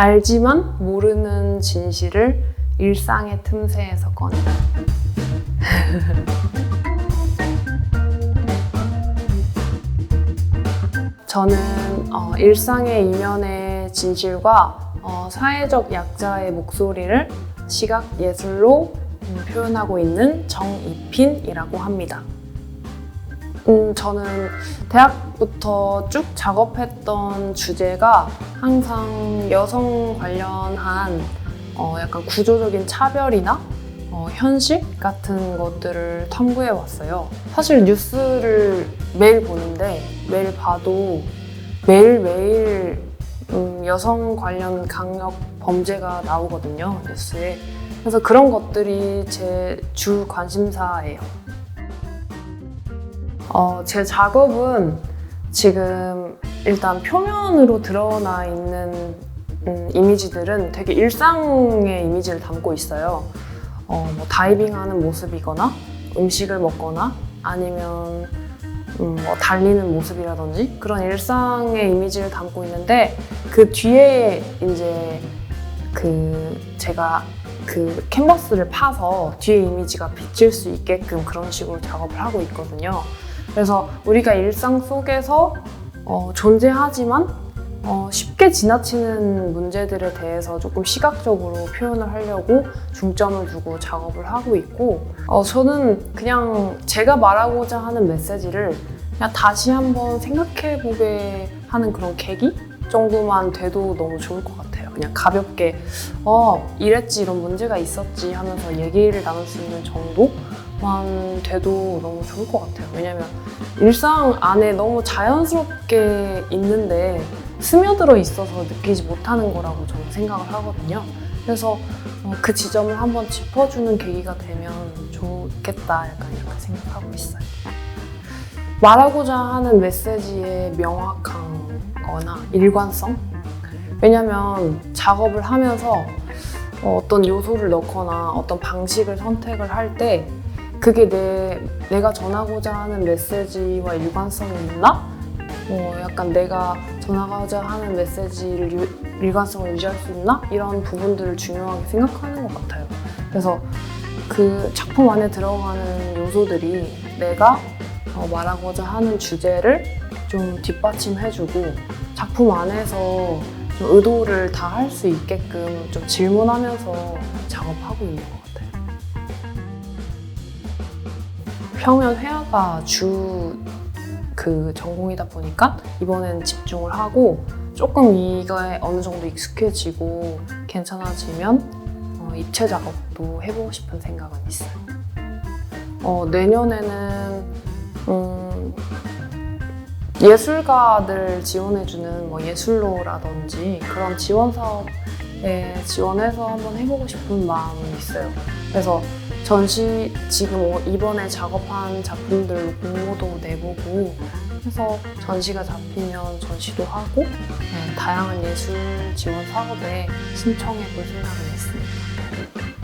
알지만 모르는 진실을 일상의 틈새에서 꺼내다. 저는 어, 일상의 이면의 진실과 어, 사회적 약자의 목소리를 시각 예술로 음, 표현하고 있는 정이핀이라고 합니다. 음, 저는 대학부터 쭉 작업했던 주제가 항상 여성 관련한 어, 약간 구조적인 차별이나 어, 현실 같은 것들을 탐구해 왔어요. 사실 뉴스를 매일 보는데 매일 봐도 매일매일 음, 여성 관련 강력 범죄가 나오거든요, 뉴스에. 그래서 그런 것들이 제 주 관심사예요. 어, 제 작업은 지금 일단 표면으로 드러나 있는 음, 이미지들은 되게 일상의 이미지를 담고 있어요. 어, 뭐 다이빙하는 모습이거나 음식을 먹거나 아니면 음, 뭐 달리는 모습이라든지 그런 일상의 이미지를 담고 있는데 그 뒤에 이제 그 제가 그 캔버스를 파서 뒤에 이미지가 비칠 수 있게끔 그런 식으로 작업을 하고 있거든요. 그래서 우리가 일상 속에서 어, 존재하지만 어, 쉽게 지나치는 문제들에 대해서 조금 시각적으로 표현을 하려고 중점을 두고 작업을 하고 있고 어, 저는 그냥 제가 말하고자 하는 메시지를 그냥 다시 한번 생각해 보게 하는 그런 계기 정도만 돼도 너무 좋을 것 같아요. 그냥 가볍게 어 이랬지 이런 문제가 있었지 하면서 얘기를 나눌 수 있는 정도만 돼도 너무 좋을 것 같아요. 왜냐면 일상 안에 너무 자연스럽게 있는데 스며들어 있어서 느끼지 못하는 거라고 저는 생각을 하거든요. 그래서 어, 그 지점을 한번 짚어주는 계기가 되면 좋겠다 약간 이렇게 생각하고 있어요. 말하고자 하는 메시지의 명확한 거나 일관성? 왜냐면 작업을 하면서 어, 어떤 요소를 넣거나 어떤 방식을 선택을 할 때 그게 내, 내가 전하고자 하는 메시지와 일관성이 있나? 어, 약간 내가 전하고자 하는 메시지를 유- 일관성을 유지할 수 있나? 이런 부분들을 중요하게 생각하는 것 같아요. 그래서 그 작품 안에 들어가는 요소들이 내가 어, 말하고자 하는 주제를 좀 뒷받침해주고 작품 안에서 좀 의도를 다 할 수 있게끔 좀 질문하면서 작업하고 있는 것 같아요. 평면 회화가 주 그 전공이다 보니까 이번엔 집중을 하고 조금 이거에 어느 정도 익숙해지고 괜찮아지면 어, 입체 작업도 해보고 싶은 생각은 있어요. 어, 내년에는 음, 예술가들 지원해주는 뭐 예술로라든지 그런 지원 사업에 지원해서 한번 해보고 싶은 마음은 있어요. 그래서 전시 지금 어- 이번에 작업한 작품들 공모도 내보고 해서 전시가 잡히면 전시도 하고 네, 다양한 예술 지원 사업에 신청해 볼 생각을 했습니다.